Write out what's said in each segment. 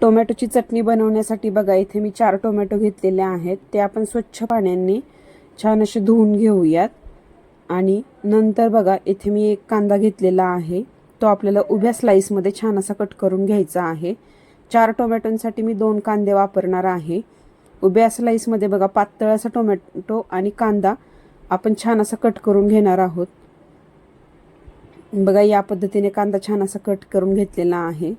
टोमॅटोची चटणी बनवण्यासाठी बघा इथे मी चार टोमॅटो घेतलेले आहेत. ते आपण स्वच्छ पाण्याने छान असे धुवून घेऊयात. आणि नंतर बघा इथे मी एक कांदा घेतलेला आहे. तो आपल्याला उभ्या स्लाईसमध्ये छान असा कट करून घ्यायचा आहे. चार टोमॅटोंसाठी मी दोन कांदे वापरणार आहे. उभ्या स्लाईसमध्ये बघा पातळ असा टोमॅटो आणि कांदा आपण छान असा कट करून घेणार आहोत. बघा या पद्धतीने कांदा छान असा कट करून घेतलेला आहे.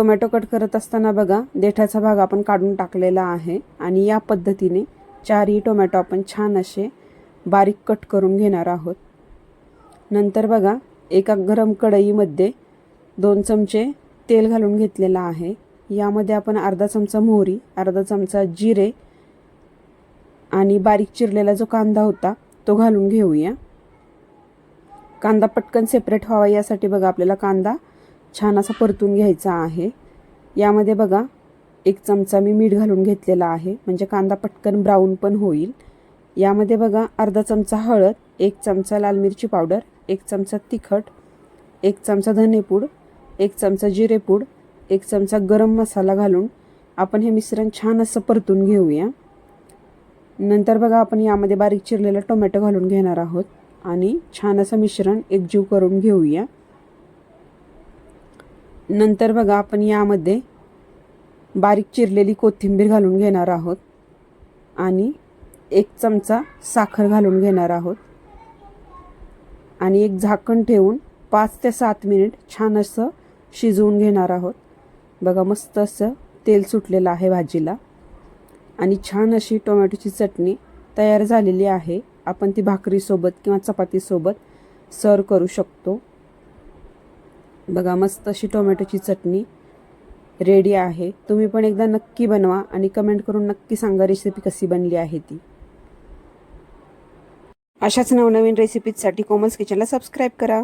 टोमॅटो कट करत असताना बघा देठाचा भाग आपण काढून टाकलेला आहे आणि या पद्धतीने चारही टोमॅटो आपण छान असे बारीक कट करून घेणार आहोत. नंतर बघा एका गरम कढईमध्ये दोन चमचे तेल घालून घेतलेलं आहे. यामध्ये आपण अर्धा चमचा मोहरी अर्धा चमचा जिरे आणि बारीक चिरलेला जो कांदा होता तो घालून घेऊया. कांदा पटकन सेपरेट व्हावा यासाठी बघा आपल्याला कांदा छान असा परतून घ्यायचा आहे. यामध्ये बघा एक चमचा मी मीठ घालून घेतलेला आहे. म्हणजे कांदा पटकन ब्राऊन पण होईल. यामध्ये बघा अर्धा चमचा हळद एक चमचा लाल मिरची पावडर एक चमचा तिखट एक चमचा धनेपूड एक चमचा जिरेपूड एक चमचा गरम मसाला घालून आपण हे मिश्रण छान असं परतून घेऊया. नंतर बघा आपण यामध्ये बारीक चिरलेला टोमॅटो घालून घेणार आहोत. आणि छान असं मिश्रण एकजीव करून घेऊया. नंतर बघा आपण यामध्ये बारीक चिरलेली कोथिंबीर घालून घेणार आहोत आणि एक चमचा साखर घालून घेणार आहोत. आणि एक झाकण ठेवून पाच ते सात मिनिट छान असं शिजवून घेणार आहोत. बघा मस्त असं तेल सुटलेलं आहे भाजीला. आणि छान अशी टोमॅटोची चटणी तयार झालेली आहे. आपण ती भाकरीसोबत किंवा चपातीसोबत सर्व करू शकतो. बघा मस्त अशी टोमॅटोची चटणी रेडी आहे. तुम्ही पण एकदा नक्की बनवा आणि कमेंट करून नक्की सांगा रेसिपी कशी बनली आहे ती. अशाच नवनवीन रेसिपीजसाठी कोमल्स किचनला सबस्क्राईब करा.